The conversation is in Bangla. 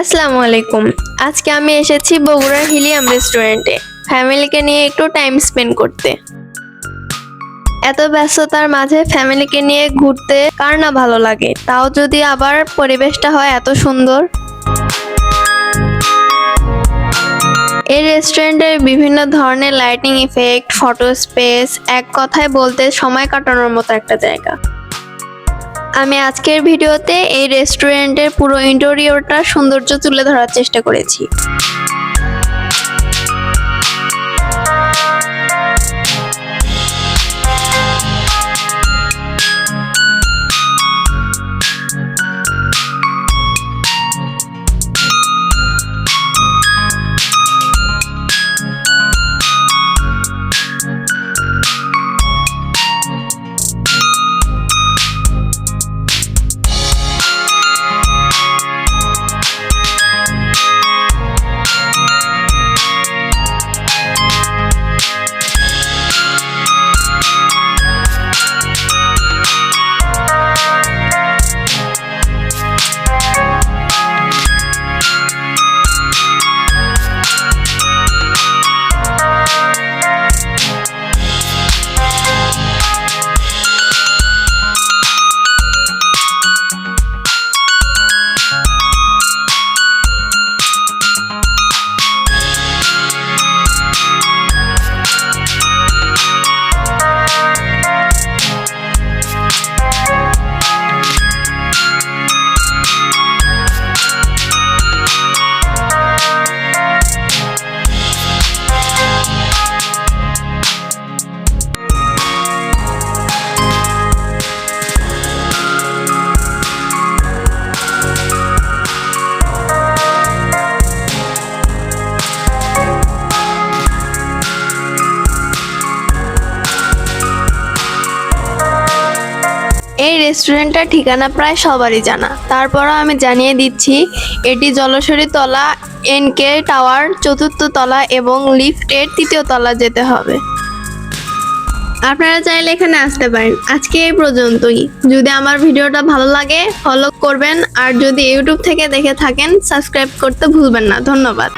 আসসালামু আলাইকুম আজকে আমি এসেছি বগুড়ার হিলিয়াম রেস্টুরেন্টে। ফ্যামিলিকে নিয়ে একটু টাইম স্পেন্ড করতে। এত ব্যস্ততার মাঝে ফ্যামিলিকে নিয়ে ঘুরতে কার না ভালো লাগে? তাও যদি আবার পরিবেশটা হয় এত সুন্দর। এই রেস্টুরেন্টের বিভিন্ন ধরনের লাইটিং ইফেক্ট ফটো স্পেস এক কথায় বলতে সময় কাটানোর মতো একটা জায়গা। আমি আজকের ভিডিওতে এই রেস্টুরেন্টের পুরো ইন্টেরিয়রটা সৌন্দর্য তুলে ধরার চেষ্টা করেছি। এই রেস্টুরেন্টটার ঠিকানা প্রায় সবারই জানা। তারপরও আমি জানিয়ে দিচ্ছি, এটি জলসরি তলা এনকে টাওয়ার, চতুর্থ তলা এবং লিফটের তৃতীয় তলা যেতে হবে। আপনারা চাইলে এখানে আসতে পারেন। আজকে এই পর্যন্তই। যদি আমার ভিডিওটা ভালো লাগে ফলো করবেন। আর যদি ইউটিউব থেকে দেখে থাকেন সাবস্ক্রাইব করতে ভুলবেন না। ধন্যবাদ।